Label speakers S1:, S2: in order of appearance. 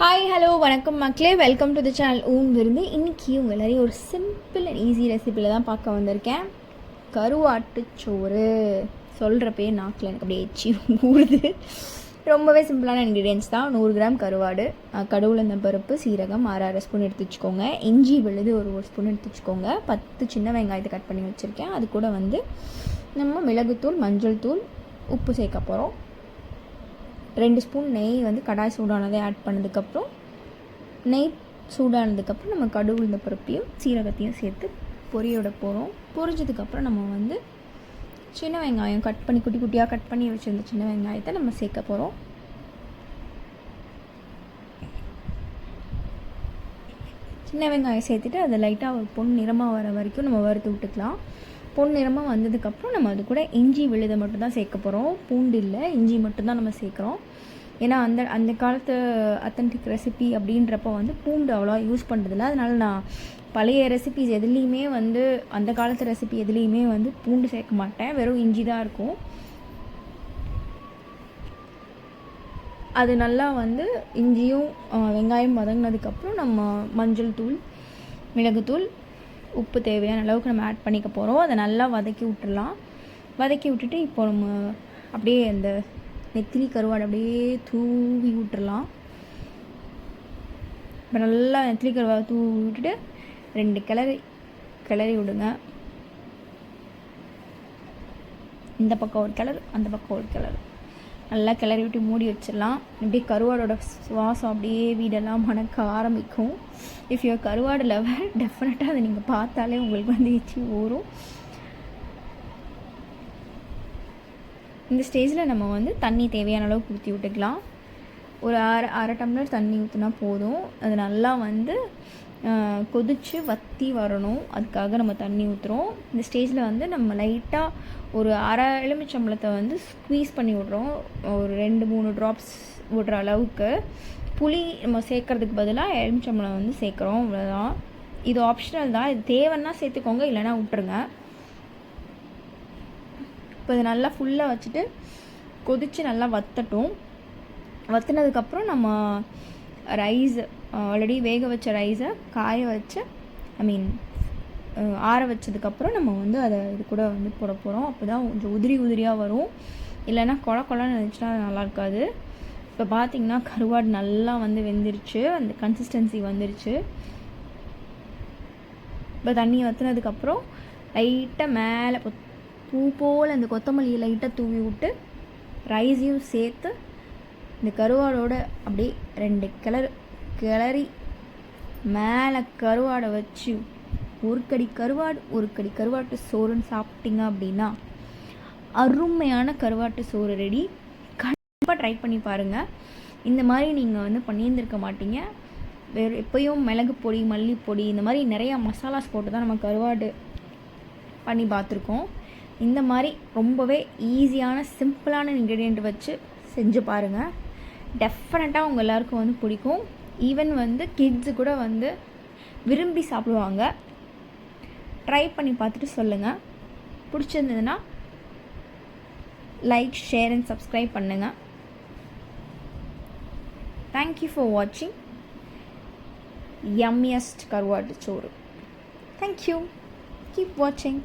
S1: Hi hello வணக்கம் மக்களே. Welcome to the channel ஊன் விருந்து. இன்றைக்கி உங்கள் எல்லாரையும் ஒரு சிம்பிள் அண்ட் ஈஸி ரெசிப்பியில் தான் பார்க்க வந்திருக்கேன். கருவாட்டு சோறு. சொல்கிறப்பே நாக்கில் எனக்கு அப்படியே எச்சி ஊறுது. ரொம்பவே சிம்பிளான இன்க்ரீடியன்ஸ் தான். நூறு கிராம் கருவாடு கடவுளந்த பருப்பு சீரகம் ஆறு அரை ஸ்பூன் எடுத்து வச்சுக்கோங்க. இஞ்சி விழுது ஒரு ஒரு ஸ்பூன் எடுத்து வச்சுக்கோங்க. பத்து சின்ன வெங்காயத்தை கட் பண்ணி வச்சுருக்கேன். அது கூட வந்து நம்ம மிளகுத்தூள் மஞ்சள் தூள் உப்பு சேர்க்க போகிறோம் ரெண்டு ஸ்பூன் நெய் வந்து கடாய் சூடானதை ஆட் பண்ணதுக்கப்புறம் நெய் சூடானதுக்கப்புறம் நம்ம கடுகு இந்த பருப்பையும் சீரகத்தையும் சேர்த்து பொரியோட போகிறோம் பொரிஞ்சதுக்கப்புறம் நம்ம வந்து சின்ன வெங்காயம் கட் பண்ணி குட்டி குட்டியாக கட் பண்ணி வச்சுருந்த சின்ன வெங்காயத்தை நம்ம சேர்க்க போகிறோம் சின்ன வெங்காயம் சேர்த்துட்டு அதை லைட்டாக ஒரு பொன் நிறமாக வர வரைக்கும் நம்ம வறுத்து விட்டுக்கலாம். பொன்னிறமாக வந்ததுக்கப்புறம் நம்ம அது கூட இஞ்சி விழுதை மட்டும்தான் சேர்க்க போகிறோம் பூண்டு இல்லை இஞ்சி மட்டும்தான் நம்ம சேர்க்குறோம். ஏன்னா அந்த அந்த காலத்து அத்தன்டிக் ரெசிபி அப்படின்றப்போ வந்து பூண்டு அவ்வளோவா யூஸ் பண்ணுறதில்ல அதனால் நான் பழைய ரெசிபிஸ் எதுலேயுமே வந்து அந்த காலத்து ரெசிபி எதுலேயுமே வந்து பூண்டு சேர்க்க மாட்டேன். வெறும் இஞ்சி தான் இருக்கும். அது நல்லா வந்து இஞ்சியும் வெங்காயம் வதங்கினதுக்கப்புறம் நம்ம மஞ்சள் தூள் மிளகுத்தூள் உப்பு தேவையான அளவுக்கு நம்ம ஆட் பண்ணிக்க போகிறோம் அதை நல்லா வதக்கி விட்டுடலாம் வதக்கி விட்டுட்டு இப்போ நம்ம அப்படியே அந்த நெத்திலி கருவாடு அப்படியே தூவி விட்டுடலாம் இப்போ நல்லா நெத்திலி கருவாடு தூவி விட்டுட்டு ரெண்டு கிளறி கிளறி விடுங்க. இந்த பக்கம் ஒரு கிளறு அந்த பக்கம் ஒரு கிளறு. நல்லா கிளறி விட்டு மூடி வச்சிடலாம். அப்படியே கருவாடோட சுவாசம் அப்படியே வீடெல்லாம் மணக்க ஆரம்பிக்கும். இஃப் யூ கருவாடு லவர் டெஃபினட்டாக அதை நீங்கள் பார்த்தாலே உங்களுக்கு வந்து எச்சி ஊறும். இந்த ஸ்டேஜில் நம்ம வந்து தண்ணி தேவையான அளவுக்கு ஊற்றி விட்டுக்கலாம். ஒரு அரை அரை டம்ளர் தண்ணி ஊற்றினா போதும். அது நல்லா வந்து கொதித்து வற்றி வரணும். அதுக்காக நம்ம தண்ணி ஊற்றுறோம் இந்த ஸ்டேஜில் வந்து நம்ம லைட்டாக ஒரு அரை எலுமிச்சம்பழத்தை வந்து ஸ்க்வீஸ் பண்ணி விட்றோம். ஒரு ரெண்டு மூணு ட்ராப்ஸ் விடுற அளவுக்கு. புளி நம்ம சேர்க்குறதுக்கு பதிலாக எலுமிச்சம்பளம் வந்து சேர்க்குறோம். அவ்வளோதான் இது ஆப்ஷனல் தான். இது தேவைன்னா சேர்த்துக்கோங்க இல்லைன்னா விட்டுருங்க. இப்போ இது நல்லா ஃபுல்லாக வச்சுட்டு கொதித்து நல்லா வத்தட்டும். வத்தினதுக்கப்புறம் நம்ம ரைஸ் ஆல்ரெடி uh, வேக வச்ச ரைஸை காய வச்சு ஐ மீன் ஆற வச்சதுக்கப்புறம் நம்ம வந்து அதை இது கூட வந்து போட போகிறோம் அப்போ தான் கொஞ்சம் உதிரி உதிரியாக வரும். இல்லைன்னா கொழ கொழன்னு இருந்துச்சுன்னா நல்லா இருக்காது. இப்போ பார்த்திங்கன்னா கருவாடு நல்லா வந்து வெந்துருச்சு. அந்த கன்சிஸ்டன்சி வந்துருச்சு. இப்போ தண்ணி வற்றுனதுக்கப்புறம் லைட்டாக மேலே பூ போல் அந்த கொத்தமல்லியை லைட்டாக தூவி விட்டு ரைஸையும் சேர்த்து இந்த கருவாடோட அப்படியே ரெண்டு கிளறு கிளறி மேலே கருவாடை வச்சு ஒரு கடி கருவாடு ஒரு கடி கருவாட்டு சோறுன்னு சாப்பிட்டீங்க அப்படின்னா அருமையான கருவாட்டு சோறு ரெடி கண்டிப்பாக ட்ரை பண்ணி பாருங்கள் இந்த மாதிரி நீங்கள் வந்து பண்ணியிருந்திருக்க மாட்டீங்க. வேறு எப்பயும் மிளகு பொடி மல்லிப்பொடி இந்த மாதிரி நிறையா மசாலாஸ் போட்டு தான் நம்ம கருவாடு பண்ணி பார்த்துருக்கோம். இந்த மாதிரி ரொம்பவே ஈஸியான சிம்பிளான இன்க்ரீடியண்ட் வச்சு செஞ்சு பாருங்கள் டெஃபினட்டாக உங்கள் எல்லாருக்கும் வந்து பிடிக்கும். ஈவன் வந்து கிட்ஸு கூட வந்து விரும்பி சாப்பிடுவாங்க. ட்ரை பண்ணி பார்த்துட்டு சொல்லுங்கள் பிடிச்சிருந்ததுன்னா லைக் ஷேர் அண்ட் சப்ஸ்கிரைப் பண்ணுங்கள் தேங்க்யூ ஃபார் வாட்சிங் yummiest கருவாட்டு சோறு. தேங்க்யூ கீப் வாட்சிங்